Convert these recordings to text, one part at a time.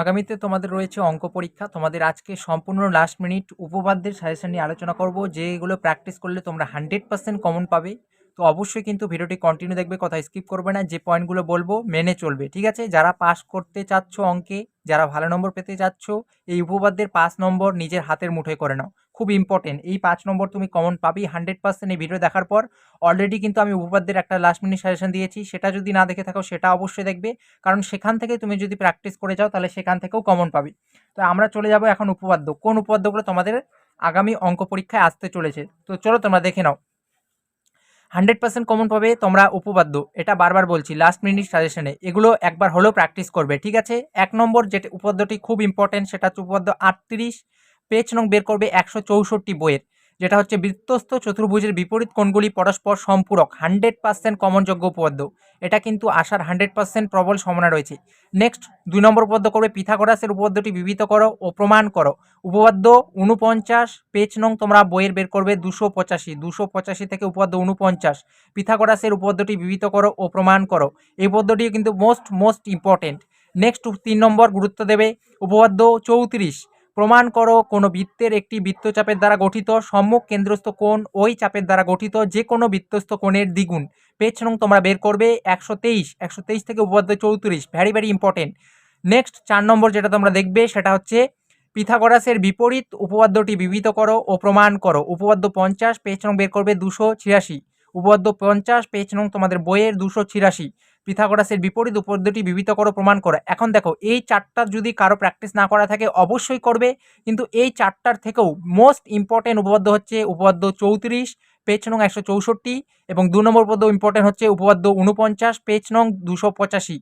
আগামীতে তোমাদের রয়েছে অঙ্ক পরীক্ষা। তোমাদের আজকে সম্পূর্ণ লাস্ট মিনিট উপপাদ্যের সাজেশন নিয়ে আলোচনা করব। যেগুলো প্র্যাকটিস করলে তোমরা হান্ড্রেড পার্সেন্ট কমন পাবে। তো অবশ্যই কিন্তু ভিডিওটি কন্টিনিউ দেখবে, কথা স্কিপ করবে না। যে পয়েন্টগুলো বলব মেনে চলবে, ঠিক আছে? যারা পাস করতে চাচ্ছ অঙ্কে, যারা ভালো নম্বর পেতে চাচ্ছ, এই উপপাদ্যের পাঁচ নম্বর নিজের হাতের মুঠোয় করে নাও। খুব ইম্পর্টেন্ট এই পাঁচ নম্বর তুমি কমন পাবি হান্ড্রেড পার্সেন্ট এই ভিডিও দেখার পর অলরেডি কিন্তু আমি উপপাদ্যের একটা লাস্ট মিনিট সাজেশন দিয়েছি। সেটা যদি না দেখে থাকো, সেটা অবশ্যই দেখবে। কারণ সেখান থেকে তুমি যদি প্র্যাকটিস করে যাও, তাহলে সেখান থেকেও কমন পাবি। তো আমরা চলে যাব এখন উপপাদ্য। কোন উপপাদ্যগুলো তোমাদের আগামী অঙ্ক পরীক্ষায় আসতে চলেছে? তো চলো তোমরা দেখে নাও। হান্ড্রেড পার্সেন্ট কমন পাবে তোমরা উপপাদ্য। এটা বারবার বলছি লাস্ট মিনিট সাজেশনে এগুলো একবার হলেও প্র্যাকটিস করবে, ঠিক আছে? এক নম্বর যেটা উপপাদ্যটি খুব ইম্পর্টেন্ট সেটা হচ্ছে উপপাদ্য আটত্রিশ। পেজ নং বের করবে একশো চৌষট্টি বইয়ের, যেটা হচ্ছে বৃত্তস্থ চতুর্ভুজের বিপরীত কোণগুলি পরস্পর সম্পূরক, হান্ড্রেড পার্সেন্ট কমনযোগ্য উপপাদ্য। এটা কিন্তু আসার হান্ড্রেড পার্সেন্ট প্রবল সম্ভাবনা রয়েছে। নেক্সট, দুই নম্বর উপপাদ্য করবে পিথাগোরাসের উপপাদ্যটি বিবিধ করো ও প্রমাণ করো। উপপাদ্য উনপঞ্চাশ পেজ নং তোমরা বইয়ের বের করবে দুশো পঁচাশি দুশো পঁচাশি থেকে উপপাদ্য উনপঞ্চাশ পিথাগোরাসের উপপাদ্যটি বিবিধ করো ও প্রমাণ করো। এই উপপাদ্যটি কিন্তু মোস্ট মোস্ট ইম্পর্টেন্ট নেক্সট, তিন নম্বর গুরুত্ব দেবে উপপাদ্য চৌত্রিশ। প্রমাণ করো কোনো বৃত্তের একটি বৃত্তচাপের দ্বারা গঠিত, সম্মুখ কেন্দ্রস্থ কোণ ওই চাপের দ্বারা গঠিত যে কোনো বৃত্তস্থ কোণের দ্বিগুণ। পেজ নং তোমরা বের করবে একশো তেইশ একশো তেইশ থেকে উপপাদ্য চৌত্রিশ ভ্যারি ভ্যারি ইম্পর্টেন্ট নেক্সট চার নম্বর যেটা তোমরা দেখবে সেটা হচ্ছে পিথাগোরাসের বিপরীত উপপাদ্যটি বিবিধ করো ও প্রমাণ করো। উপপাদ্য পঞ্চাশ, পেজ নং বের করবে দুশো ছিয়াশি। উপপাদ্য পঞ্চাশ, পেজ নং তোমাদের বইয়ের দুশো ছিয়াশি। পিথাগোরাসের বিপরীত উপপাদ্যটি বিবিধ করো, প্রমাণ করো। এখন দেখো, এই চারটার যদি কারও প্র্যাকটিস না করা থাকে, অবশ্যই করবে। কিন্তু এই চারটার থেকেও মোস্ট ইম্পর্টেন্ট উপপাদ্য হচ্ছে উপপাদ্য চৌত্রিশ, পেজ নং একশো চৌষট্টি এবং দু নম্বর উপপাদ্য ইম্পর্টেন্ট হচ্ছে উপপাদ্য উনপঞ্চাশ পেজ নং দুশো পঁচাশি।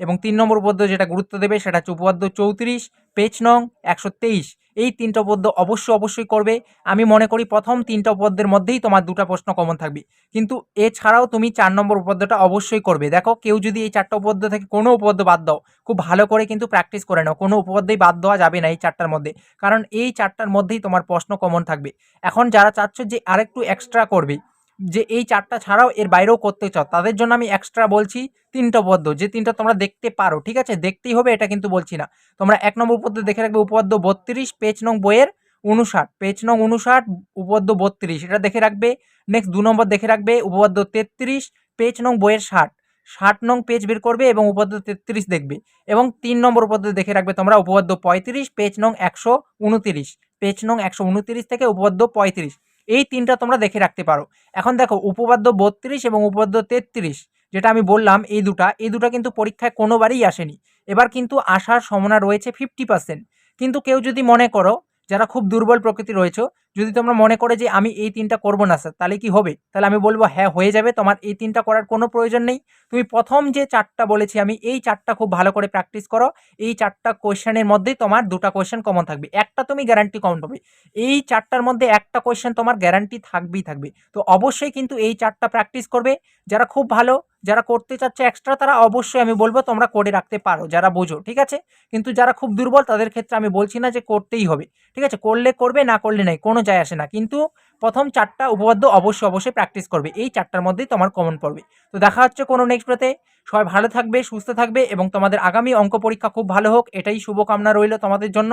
এবং তিন নম্বর উপপাদ্য যেটা গুরুত্ব দেবে, সেটা হচ্ছে উপপাদ্য চৌত্রিশ, পেজ নং একশো তেইশ। এই তিনটা পদ্য অবশ্যই অবশ্যই করবে। আমি মনে করি প্রথম তিনটা পদ্যের মধ্যেই তোমার দুটো প্রশ্ন কমন থাকবে। কিন্তু এছাড়াও তুমি চার নম্বর উপপাদ্যটা অবশ্যই করবে। দেখো, কেউ যদি এই চারটা পদ্য থেকে কোনো উপপাদ্য বাদ দাও, খুব ভালো করে কিন্তু প্র্যাকটিস করে নাও। কোনো উপপাদ্যই বাদ দেওয়া যাবে না এই চারটার মধ্যে। কারণ এই চারটার মধ্যেই তোমার প্রশ্ন কমন থাকবে। এখন যারা চাচ্ছ যে আরেকটু এক্সট্রা করবে যে এই চারটা ছাড়াও এর বাইরেও করতে চাও, তাদের জন্য আমি এক্সট্রা বলছি তিনটা পদ্য যে তিনটা তোমরা দেখতে পারো, ঠিক আছে? দেখতেই হবে, এটা কিন্তু বলছি না। তোমরা এক নম্বর উপপাদ্য দেখে রাখবে উপপাদ্য বত্রিশ পেজ নং বইয়ের উনষাট পেজ নং উনষাট উপপাদ্য বত্রিশ। এটা দেখে রাখবে। নেক্সট দু নম্বর দেখে রাখবে উপপাদ্য তেত্রিশ পেজ নং বইয়ের ষাট। ষাট নং পেজ বের করবে এবং উপপাদ্য তেত্রিশ দেখবে। এবং তিন নম্বর উপপাদ্য দেখে রাখবে তোমরা উপপাদ্য পঁয়ত্রিশ পেজ নং একশো উনতিরিশ। পেজ নং একশো উনতিরিশ থেকে উপপাদ্য পঁয়ত্রিশ। এই তিনটা তোমরা দেখে রাখতে পারো। এখন দেখো, উপপাদ্য বত্রিশ এবং উপপাদ্য তেত্রিশ, যেটা আমি বললাম, এই দুটা এই দুটা কিন্তু পরীক্ষায় কোনোবারই আসেনি। এবার কিন্তু আসার সম্ভাবনা রয়েছে ফিফটি পার্সেন্ট কিন্তু কেউ যদি মনে করো যারা খুব দুর্বল প্রকৃতি রয়েছে, যদি তোমরা মনে করে যে আমি এই তিনটা করব না স্যার, তাহলে কি হবে? তাহলে আমি বলব হ্যাঁ হয়ে যাবে, তোমার এই তিনটা করার কোনো প্রয়োজন নেই। তুমি প্রথম যে চারটা বলেছি আমি, এই চারটা খুব ভালো করে প্র্যাকটিস করো। এই চারটা কোয়েশ্চেনের মধ্যেই তোমার দুটা কোয়েশ্চেন কমন থাকবে। একটা তুমি গ্যারান্টি কমন পাবে। এই চারটার মধ্যে একটা কোয়েশ্চেন তোমার গ্যারান্টি থাকবেই থাকবে। তো অবশ্যই কিন্তু এই চারটা প্র্যাকটিস করবে। যারা খুব ভালো যারা করতে চাচ্ছে এক্সট্রা তারা অবশ্যই আমি বলব তোমরা করে রাখতে পারো, যারা বোঝো, ঠিক আছে? কিন্তু যারা খুব দুর্বল, তাদের ক্ষেত্রে আমি বলছি না যে করতেই হবে, ঠিক আছে? করলে করবে, না করলে নেই, কোনো যায় আসে না, কিন্তু প্রথম চারটা উপপাদ্য অবশ্যই অবশ্যই প্র্যাকটিস করবে, এই চারটার মধ্যেই তোমার কমন পড়বে। তো দেখা হচ্ছে কোনো নেক্সট পেতে সবাই ভালো থাকবে, সুস্থ থাকবে, এবং তোমাদের আগামী অঙ্ক পরীক্ষা খুব ভালো হোক, এটাই শুভকামনা রইল তোমাদের জন্য।